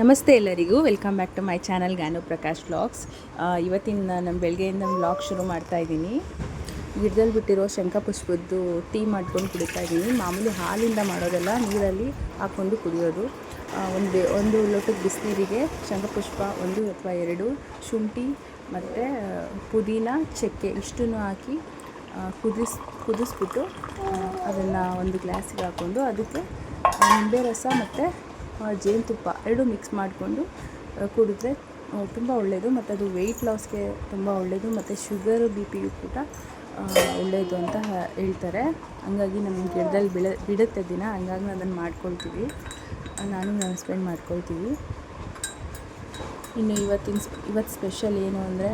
ನಮಸ್ತೆ ಎಲ್ಲರಿಗೂ. Welcome back to my channel Ganu Prakash vlogs ಇವತ್ತಿನ ನಮ್ಮ ಬೆಳಗ್ಗೆಯಿಂದ ವ್ಲಾಗ್ ಶುರು ಮಾಡ್ತಾ ಇದ್ದೀನಿ. ಗಿಡದಲ್ಲಿ ಬಿಟ್ಟಿರೋ ಶಂಖಪುಷ್ಪದ್ದು ಟೀ ಮಾಡ್ಕೊಂಡು ಕುಡಿತಾ ಇದ್ದೀನಿ. ಮಾಮೂಲಿ ಹಾಲಿಂದ ಮಾಡೋದೆಲ್ಲ, ನೀರಲ್ಲಿ ಹಾಕ್ಕೊಂಡು ಕುಡಿಯೋದು. ಒಂದು ಒಂದು ಲೋಟದ ಬಿಸಿನೀರಿಗೆ ಶಂಖಪುಷ್ಪ ಒಂದು ಅಥವಾ ಎರಡು, ಶುಂಠಿ ಮತ್ತು ಪುದೀನ, ಚಕ್ಕೆ ಇಷ್ಟನ್ನು ಹಾಕಿ ಕುದಿಸ್, ಕುದಿಸ್ಬಿಟ್ಟು ಅದನ್ನು ಒಂದು ಗ್ಲಾಸಿಗೆ ಹಾಕ್ಕೊಂಡು ಅದಕ್ಕೆ ನಿಂಬೆ ರಸ ಮತ್ತು ಜೇನುತುಪ್ಪ ಎರಡೂ ಮಿಕ್ಸ್ ಮಾಡಿಕೊಂಡು ಕುಡಿದ್ರೆ ತುಂಬ ಒಳ್ಳೆಯದು ಮತ್ತು ಅದು ವೆಯ್ಟ್ ಲಾಸ್ಗೆ ತುಂಬ ಒಳ್ಳೆಯದು ಮತ್ತು ಶುಗರ್ ಬಿ ಪಿಯು ಕೂಡ ಒಳ್ಳೆಯದು ಅಂತ ಹೇಳ್ತಾರೆ. ಹಂಗಾಗಿ ನಮ್ಮ ಗಿಡದಲ್ಲಿ ಬಿಡ ಬಿಡುತ್ತೆ ದಿನ. ಹಂಗಾಗಿ ಅದನ್ನು ಮಾಡ್ಕೊಳ್ತೀವಿ. ನಾನು ನನ್ನ ಹಸ್ಬೆಂಡ್ ಮಾಡ್ಕೊಳ್ತೀವಿ. ಇನ್ನು ಇವತ್ತಿನ ಇವತ್ತು ಸ್ಪೆಷಲ್ ಏನು ಅಂದರೆ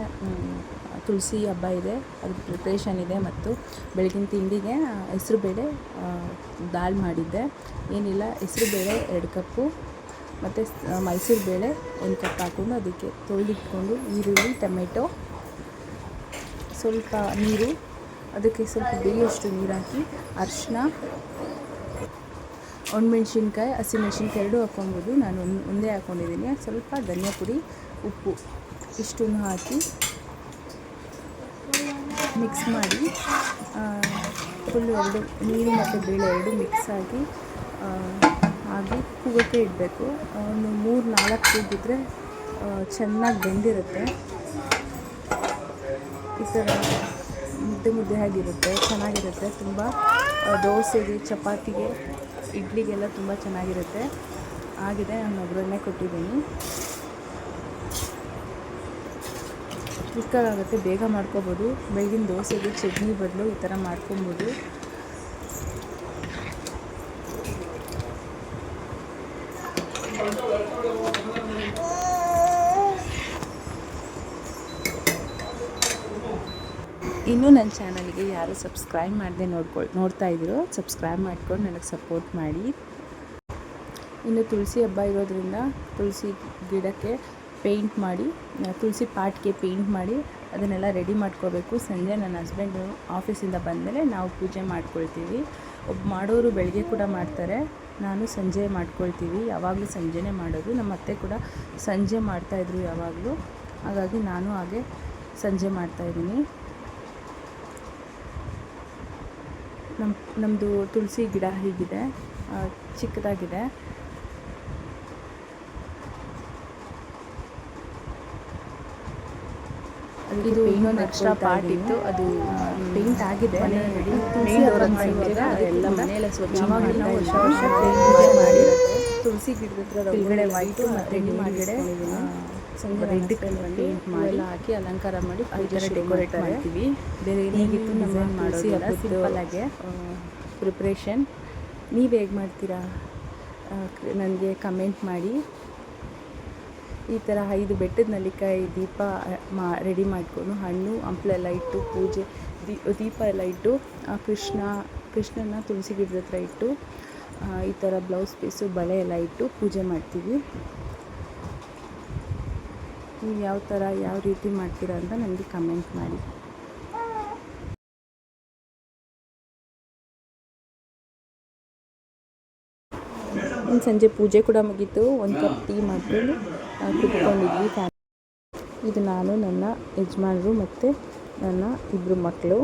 ತುಳಸಿ ಹಬ್ಬ ಇದೆ. ಅದು ಪ್ರಿಪ್ರೇಷನ್ ಇದೆ ಮತ್ತು ಬೆಳಗಿನ ತಿಂಡಿಗೆ ಹೆಸರುಬೇಳೆ ದಾಲ್ ಮಾಡಿದ್ದೆ. ಏನಿಲ್ಲ ಹೆಸರುಬೇಳೆ ಎರಡು ಕಪ್ಪು ಮತ್ತು ಮೈಸೂರು ಬೇಳೆ ಒಂದು ಕಪ್ ಹಾಕ್ಕೊಂಡು ಅದಕ್ಕೆ ತೊಳೆದಿಟ್ಕೊಂಡು ಈರುಳ್ಳಿ, ಟೊಮೆಟೊ, ಸ್ವಲ್ಪ ನೀರು, ಅದಕ್ಕೆ ಸ್ವಲ್ಪ ಬೇಯಷ್ಟು ನೀರು ಹಾಕಿ ಅರಿಶಿನ ಒಣಮೆಣ್ಸಿನ್ಕಾಯಿ ಹಸಿಮೆಣ್ಸಿನ್ಕಾಯಿ ಎರಡೂ ಹಾಕ್ಕೊಬೋದು. ನಾನು ಒಂದು, ಒಂದೇ ಹಾಕ್ಕೊಂಡಿದ್ದೀನಿ. ಸ್ವಲ್ಪ ಧನಿಯಾ ಪುಡಿ, ಉಪ್ಪು ಇಷ್ಟನ್ನು ಹಾಕಿ ಮಿಕ್ಸ್ ಮಾಡಿ ಫುಲ್ಲು ಎರಡು ನೀರು ಮತ್ತು ಬೇಳೆ ಎರಡು ಮಿಕ್ಸ್ ಆಗಿ ಹಾಗೆ ಕೂಗೋಕ್ಕೆ ಇಡಬೇಕು. ಒಂದು ಮೂರು, ನಾಲ್ಕು ಕೂಗಿದ್ರೆ ಚೆನ್ನಾಗಿ ಬೆಂದಿರುತ್ತೆ. ಈ ಥರ ಮುದ್ದೆ ಮುದ್ದೆ ಆಗಿರುತ್ತೆ, ಚೆನ್ನಾಗಿರುತ್ತೆ. ತುಂಬ ದೋಸೆಗೆ, ಚಪಾತಿಗೆ ಇಡ್ಲಿಗೆಲ್ಲ ತುಂಬ ಚೆನ್ನಾಗಿರುತ್ತೆ. ಆಗಿದೆ, ನಾನು ಒಗ್ಗರಣೆ ಕೊಟ್ಟಿದ್ದೀನಿ. ಕ್ವಿಕ್ಕಾಗುತ್ತೆ ಬೇಗ ಮಾಡ್ಕೋಬೋದು. ಬೆಳಗಿನ ದೋಸೆಗೆ ಚಟ್ನಿ ಬದಲು ಈ ಥರ ಮಾಡ್ಕೊಬೋದು. ಇನ್ನೂ ನನ್ನ ಚಾನಲ್ಗೆ ಯಾರು ಸಬ್ಸ್ಕ್ರೈಬ್ ಮಾಡದೆ ನೋಡ್ಕೊಳ್ ನೋಡ್ತಾ ಇದ್ದೀರೋ ಸಬ್ಸ್ಕ್ರೈಬ್ ಮಾಡ್ಕೊಂಡು ನನಗೆ ಸಪೋರ್ಟ್ ಮಾಡಿ. ಇನ್ನು ತುಳಸಿ ಹಬ್ಬ ಇರೋದ್ರಿಂದ ತುಳಸಿ ಗಿಡಕ್ಕೆ ಪೇಂಟ್ ಮಾಡಿ, ತುಳಸಿ ಪಾಟ್ಗೆ ಪೇಂಟ್ ಮಾಡಿ ಅದನ್ನೆಲ್ಲ ರೆಡಿ ಮಾಡ್ಕೋಬೇಕು. ಸಂಜೆ ನನ್ನ ಹಸ್ಬೆಂಡು ಆಫೀಸಿಂದ ಬಂದಮೇಲೆ ನಾವು ಪೂಜೆ ಮಾಡ್ಕೊಳ್ತೀವಿ. ಒಬ್ಬ ಮಾಡೋರು ಬೆಳಗ್ಗೆ ಕೂಡ ಮಾಡ್ತಾರೆ, ನಾನು ಸಂಜೆ ಮಾಡ್ಕೊಳ್ತೀವಿ. ಯಾವಾಗಲೂ ಸಂಜೆನೇ ಮಾಡೋದು. ನಮ್ಮ ಅತ್ತೆ ಕೂಡ ಸಂಜೆ ಮಾಡ್ತಾಯಿದ್ರು ಯಾವಾಗಲೂ. ಹಾಗಾಗಿ ನಾನು ಹಾಗೆ ಸಂಜೆ ಮಾಡ್ತಾಯಿದ್ದೀನಿ ನಮ್ಮ ನಮ್ಮದು ತುಳಸಿ ಗಿಡ ಹೀಗಿದೆ ಚಿಕ್ಕದಾಗಿದೆ. ಇದು ಇನ್ನೊಂದು ಎಕ್ಸ್ಟ್ರಾ ಪಾರ್ಟ್ ಇತ್ತು. ಅದು ಪೇಂಟ್ ಆಗಿದೆ. ಎಲ್ಲ ಮನೆಯೆಲ್ಲ ಸ್ವಚ್ಛವಾಗಿ ನಾವು ವರ್ಷ ವರ್ಷ ಪೇಂಟ್ ಮಾಡಿ ತುಳಸಿ ಗಿಡದ ಹತ್ರ ಕೆಳಗಡೆ ವೈಟು ಮತ್ತು ಮೇಲ್ಗಡೆ ರೆಡ್ ಪೇಂಟ್ ಮಾಡಿ ಹಾಕಿ ಅಲಂಕಾರ ಮಾಡಿ ಥರ ಡೆಕೋರೇಟ್ ಮಾಡ್ತೀವಿ. ಬೇರೆ ಏನಾಗಿತ್ತು ನಮ್ಮ ಮಾಡೋದಿಲ್ಲ ಸಿಂಪಲ್ ಆಗಿ ಪ್ರಿಪ್ರೇಷನ್ ನೀವು ಹೇಗೆ ಮಾಡ್ತೀರಾ? ನನಗೆ ಕಮೆಂಟ್ ಮಾಡಿ. ಈ ಥರ ಐದು ಬೆಟ್ಟದ ನಲ್ಲಿಕಾಯಿ ದೀಪ ಮಾ ರೆಡಿ ಮಾಡಿಕೊಂಡು ಹಣ್ಣು ಹಂಪ್ಲೆಲ್ಲ ಇಟ್ಟು ಪೂಜೆ ದೀಪ ಎಲ್ಲ ಇಟ್ಟು ಕೃಷ್ಣ ಕೃಷ್ಣನ ತುಳಸಿ ಗಿಡದ ಹತ್ರ ಇಟ್ಟು ಈ ಥರ ಬ್ಲೌಸ್ ಪೀಸು ಬಳೆ ಎಲ್ಲ ಇಟ್ಟು ಪೂಜೆ ಮಾಡ್ತೀವಿ. ನೀವು ಯಾವ ಥರ, ಯಾವ ರೀತಿ ಮಾಡ್ತೀರಾ ಅಂತ ನನಗೆ ಕಮೆಂಟ್ ಮಾಡಿ. ಇನ್ನು ಸಂಜೆ ಪೂಜೆ ಕೂಡ ಮುಗೀತು. ಒಂದು ಕಪ್ ಟೀ ಮಾಡಿಕೊಂಡು ಕುತ್ಕೊಂಡಿದ್ವಿ ಫ್ಯಾಮಿಲಿ ಇದು ನಾನು, ನನ್ನ ಯಜಮಾನರು ಮತ್ತು ನನ್ನ ಇಬ್ಬರು ಮಕ್ಕಳು.